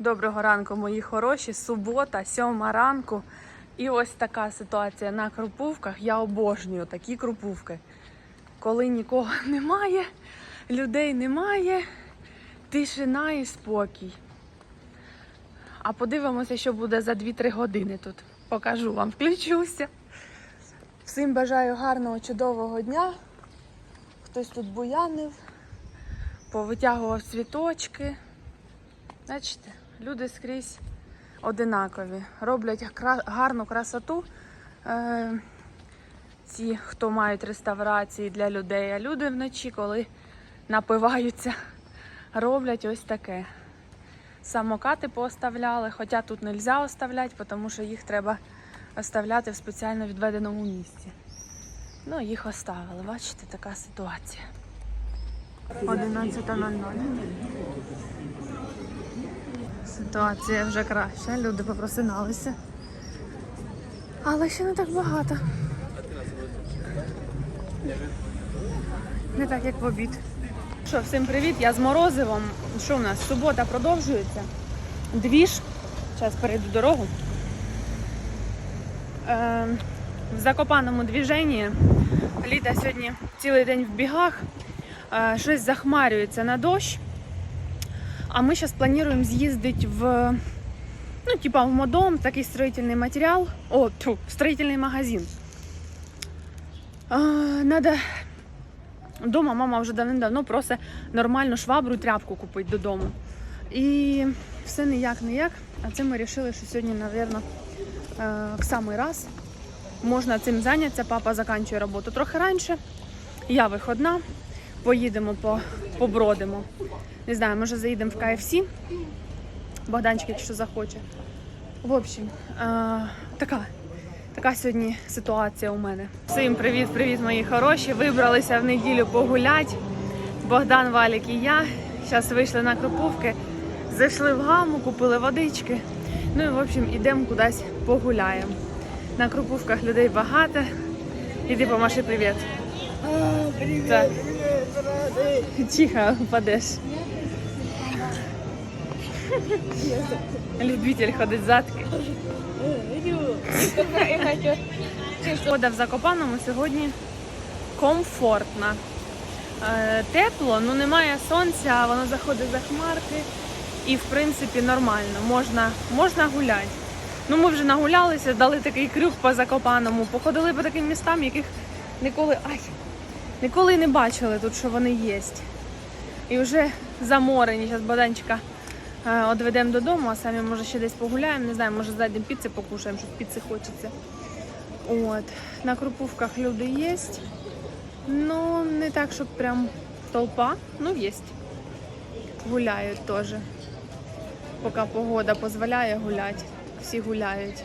Доброго ранку, мої хороші. Субота, сьома ранку. І ось така ситуація на крупувках. Я обожнюю такі крупувки. Коли нікого немає, людей немає, тишина і спокій. А подивимося, що буде за 2-3 години тут. Покажу вам, включуся. Всім бажаю гарного, чудового дня. Хтось тут буянив, повитягував цвіточки. Бачите, люди скрізь одинакові. Роблять гарну красоту. Е- ці, хто мають реставрації для людей, а люди вночі, коли напиваються, роблять ось таке. Самокати пооставляли, хоча тут не можна оставляти, тому що їх треба оставляти в спеціально відведеному місці. Ну, їх оставили. Бачите, така ситуація. 11.00. Ситуація вже краща, люди попросиналися. Але ще не так багато. Не так, як в обід. Що, всім привіт, я з Морозивом. Що в нас? Субота продовжується. Двіж. Зараз перейду дорогу. Е, в закопаному двіженні. Літа сьогодні цілий день в бігах. Е, щось захмарюється на дощ. А ми зараз плануємо з'їздити в, ну, типа в модом, такий строїтельний матеріал. О, тьфу, строїтельний магазин. А, надо Дома мама вже давним-давно просить нормальну швабру і тряпку купити додому. І все ніяк ніяк. А це ми вирішили, що сьогодні, мабуть, в самий раз можна цим зайнятися. Папа закінчує роботу трохи раніше. Я виходна. Поїдемо, по, побродимо. Не знаю, може заїдемо в КФС. Богданчик, якщо захоче. В общем, е, така Така сьогодні ситуація у мене. Всім привіт, привіт, мої хороші. Вибралися в неділю погулять. Богдан, Валік і я. Зараз вийшли на Кропувки, зайшли в гаму, купили водички. Ну і в общем ідемо кудись погуляємо. На Кропувках людей багато. Іди помаши привіт. Привет, Так. Тихо, впадеш. Любитель ходить задки. Погода в Закопаному сьогодні комфортна. Е, Тепло, ну немає сонця, воно заходить за хмарки і в принципі нормально, можна, можна гуляти. Ну ми вже нагулялися, дали такий крюк по Закопаному, походили по таким містам, яких ніколи, ай, ніколи не бачили тут, що вони є. І вже заморені. Зараз Богданчика е, одведемо додому, а самі може ще десь погуляємо. Не знаю, може зайдемо піци покушаємо, щоб піци хочеться. От. На Крупувках люди є. Ну, не так, щоб прям толпа. Ну, є. Гуляють теж. Поки погода дозволяє гуляти. Всі гуляють.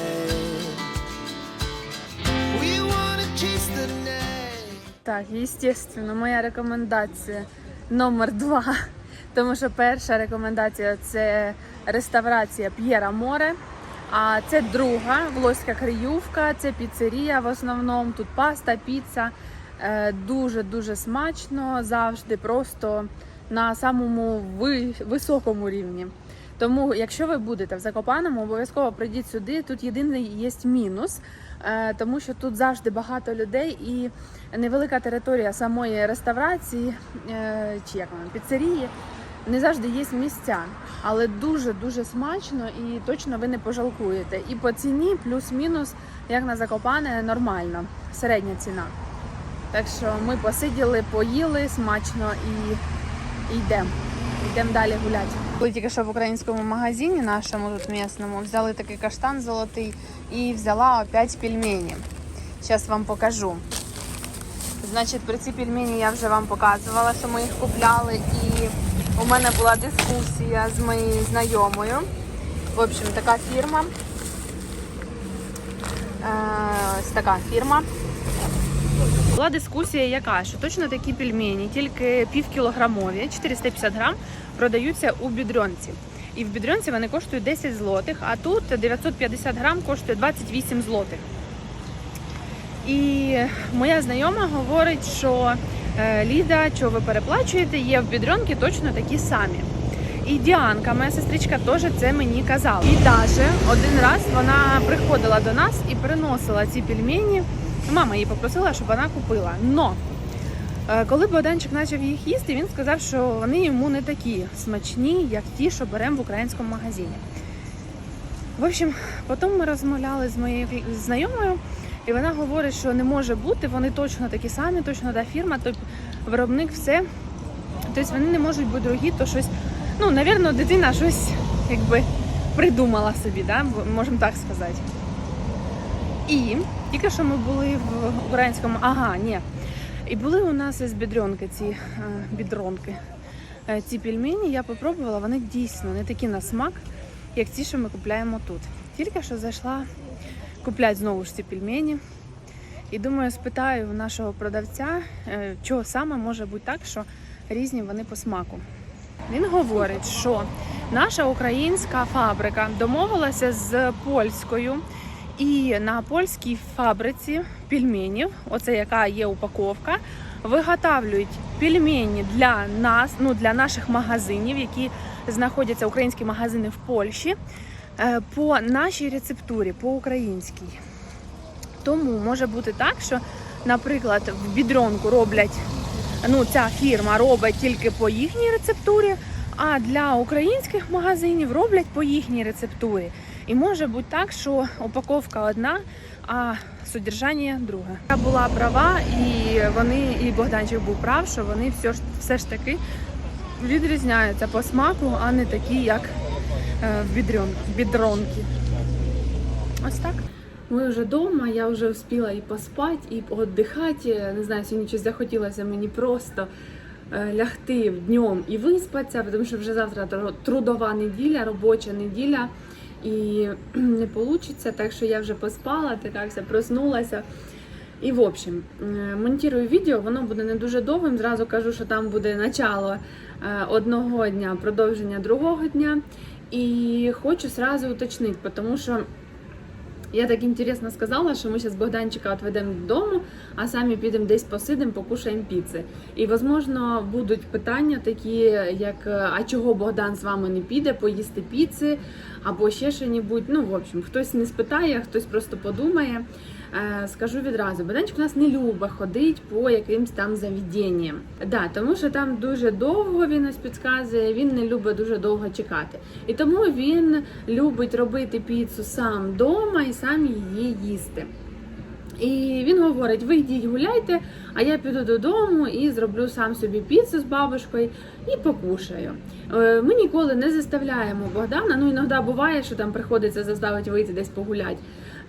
Так, естественно, моя рекомендація номер два. Тому що перша рекомендація це реставрація П'єра Море. А це друга Волоська Криювка, це піцерія в основному. Тут паста, піца. Е, Дуже-дуже смачно, завжди просто на самому високому рівні. Тому, якщо ви будете в Закопаному, обов'язково прийдіть сюди. Тут єдиний є мінус, тому що тут завжди багато людей і невелика територія самої реставрації е, чи як вона, піцерії. Не завжди є місця, але дуже дуже смачно і точно ви не пожалкуєте. І по ціні плюс-мінус, як на Закопане, нормально, середня ціна. Так що ми посиділи, поїли смачно і йдемо. Йдемо далі гуляти. Були тільки що в українському магазині нашому тут місному, взяли такий каштан золотий і взяла опять пельмені. Зараз вам покажу. Значить, при ці пельмені я вже вам показувала, що ми їх купляли. І у мене була дискусія з моєю знайомою. В общем, така фірма. Е, Ось така фірма. Була дискусія, яка що точно такі пельмені, тільки півкілограмові, 450 грам, продаються у бідронці. І в бідронці вони коштують 10 злотих, а тут 950 грам коштує 28 злотих. І моя знайома говорить, що е, Ліда, що ви переплачуєте, є в бідронки точно такі самі. І Діанка, моя сестричка, теж це мені казала. І навіть один раз вона приходила до нас і приносила ці пельмені. Мама її попросила, щоб вона купила. Но коли Богданчик почав їх їсти, він сказав, що вони йому не такі смачні, як ті, що беремо в українському магазині. В общем, потім ми розмовляли з моєю знайомою, і вона говорить, що не може бути, вони точно такі самі, точно та фірма, той виробник, все. Тобто вони не можуть бути дорогі, то щось, ну, напевно, дитина щось якби придумала собі, да? можемо так сказати. І тільки що ми були в українському, ага, ні. І були у нас із бідронки ці е, бідронки. Е, Ці пельмені я попробувала, вони дійсно не такі на смак, як ті, що ми купляємо тут. Тільки що зайшла купляти знову ж ці пельмені. І думаю, спитаю нашого продавця, е, чого саме може бути так, що різні вони по смаку. Він говорить, що наша українська фабрика домовилася з польською, і на польській фабриці пельменів, оце яка є упаковка, виготовлюють пельмені для нас, ну для наших магазинів, які знаходяться українські магазини в Польщі, е, по нашій рецептурі, по українській. Тому може бути так, що, наприклад, в бідронку роблять, ну ця фірма робить тільки по їхній рецептурі, а для українських магазинів роблять по їхній рецептурі. І може бути так, що упаковка одна, а содержання друге. Я була права, і вони, і Богданчик був прав, що вони все ж все ж таки відрізняються по смаку, а не такі, як е, в бідронки. Ось так. Ми вже вдома, я вже встигла і поспати, і віддихати. Не знаю, сьогодні щось захотілося мені просто е, лягти днем і виспатися, тому що вже завтра трудова неділя, робоча неділя. І не вийде, так що я вже поспала, те так все проснулася. І в общем, монтірую відео, воно буде не дуже довгим. Зразу кажу, що там буде начало е, одного дня, продовження другого дня. І хочу сразу уточнити, тому що я так інтересно сказала, що ми зараз Богданчика відведемо додому, а самі підемо десь посидимо, покушаємо піци. І, можливо, будуть питання такі, як а чого Богдан з вами не піде поїсти піци або ще що-небудь. Ну, в общем, хтось не спитає, хтось просто подумає. Е, Скажу відразу, Богданчик у нас не любить ходити по якимсь там заведенням. Да, тому що там дуже довго він ось підказує, він не любить дуже довго чекати. І тому він любить робити піцу сам вдома і сам її їсти. І він говорить: ви йдіть гуляйте, а я піду додому і зроблю сам собі піцу з бабушкою і покушаю. Е, Ми ніколи не заставляємо Богдана. Ну іноді буває, що там приходиться заставити вийти десь погуляти.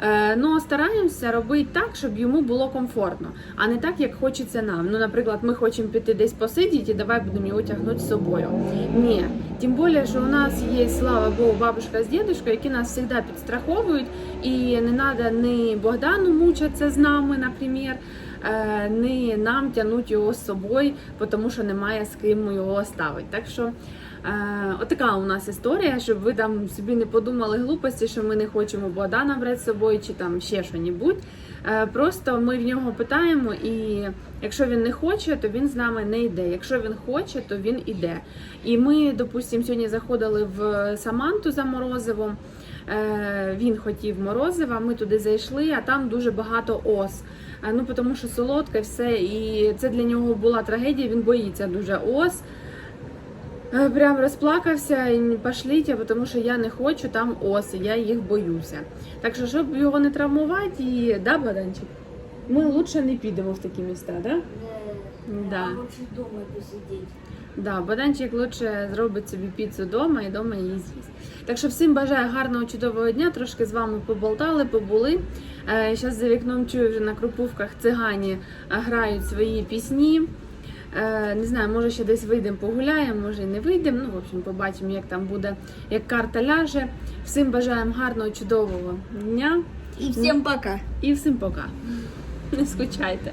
Е, Ну стараємося робити так, щоб йому було комфортно, а не так, як хочеться нам. Ну, наприклад, ми хочемо піти десь посидіти, і давай будемо його тягнути з собою. Ні, тим більше, що у нас є, слава Богу, бабушка з дідушкою, які нас завжди підстраховують, і не треба ні Богдану мучитися з нами, наприклад, е, ні нам тягнути його з собою, тому що немає з ким його оставити. Так що Е, отака у нас історія, щоб ви там собі не подумали глупості, що ми не хочемо Богдана брати з собою чи там ще що-небудь. Е, просто ми в нього питаємо, і якщо він не хоче, то він з нами не йде. Якщо він хоче, то він іде. І ми, допустимо, сьогодні заходили в Саманту за морозивом. Він хотів морозива, ми туди зайшли, а там дуже багато ос. Ну, тому що солодке все, і це для нього була трагедія. Він боїться дуже ос. Е, Прям розплакався і пошліть, тому що я не хочу там оси, я їх боюся. Так що, щоб його не травмувати, і да, Баданчик? Ми лучше не підемо в такі міста, да? Да. Лучше дома посидеть. Да, Богданчик лучше зробить собі піцу вдома і вдома її з'їсть. Так що всім бажаю гарного чудового дня. Трошки з вами поболтали, побули. Зараз за вікном чую вже на крупувках цигані е, грають свої пісні. Е, не знаю, може ще десь вийдемо, погуляємо, може і не вийдемо. Ну, в общем, побачимо, як там буде, як карта ляже. Всім бажаємо гарного, чудового дня И всем пока. і всім пока. Не скучайте.